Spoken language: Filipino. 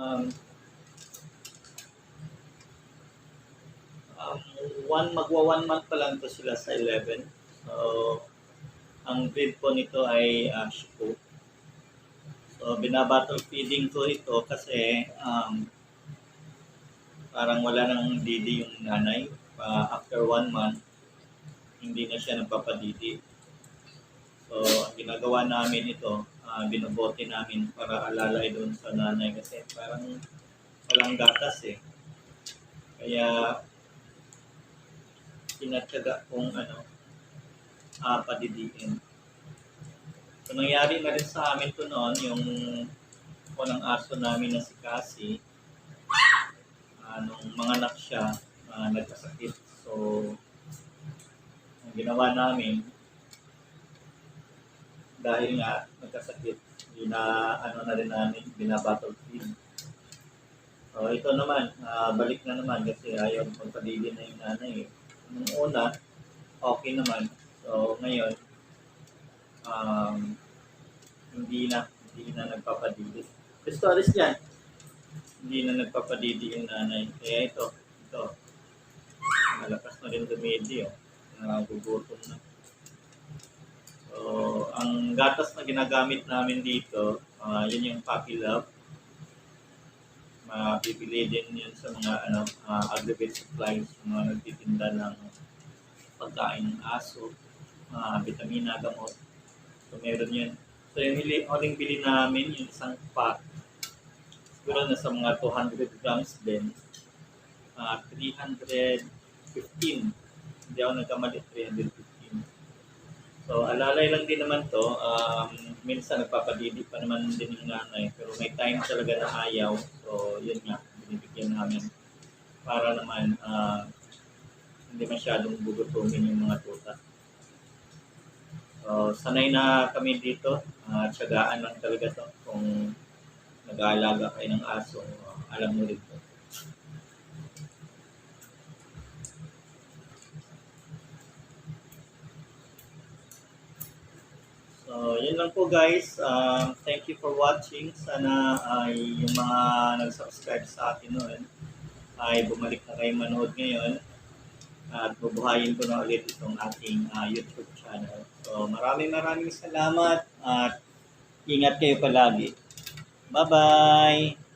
Um, um, one, magwa one month pa lang to sila sa 11. So, ang breed po nito ay uh, Shiko. So, binabattle feeding ko ito kasi um, parang wala nang didi yung nanay. Uh, after one month, hindi na siya nagpapadidi. So, ang ginagawa namin ito, uh, binobote namin para alalay doon sa nanay kasi parang walang gatas eh. Kaya, tinatyaga kong ano, uh, padidiin. So, nangyari na rin sa amin to noon, yung unang aso namin na si Cassie, uh, nung mga anak siya, uh, nagkasakit. So, ang ginawa namin, dahil nga nagkasakit, bina, ano na rin namin, binabattle feed. So, ito naman, ah, balik na naman kasi ayaw magpadili na yung nanay. Nung una, okay naman. So, ngayon, um, hindi na, hindi na nagpapadili. Stories yan. Hindi na nagpapadili yung nanay. Kaya ito, ito, malakas na rin dumidi, oh. Nagugutom na. Ang gatas na ginagamit namin dito, ah, yun yung Puppy Love. Mapipili din yun sa mga ano, uh, aggregate supplies, mga nagtitinda ng pagkain ng aso, mga vitamina, gamot. So, meron yun. So, yung hili, huling bili namin, yung isang pack, siguro nasa mga 200 grams din. Ah, 315. Hindi ako nagkamali, 315. So, alalay lang din naman to. Um, minsan nagpapadidi pa naman din yung nanay. Pero may time talaga na ayaw. So, yun nga, binibigyan namin. Para naman, ah, hindi masyadong bugutumin yung mga tuta. So, sanay na kami dito. Uh, tsagaan lang talaga to. Kung nag-aalaga kayo ng aso, alam mo rin to. So, yun lang po guys. Um, thank you for watching. Sana ay yung mga nag-subscribe sa akin noon ay bumalik na kayo manood ngayon at bubuhayin ko na ulit itong ating uh, YouTube channel. So, maraming maraming salamat at ingat kayo palagi. Bye-bye!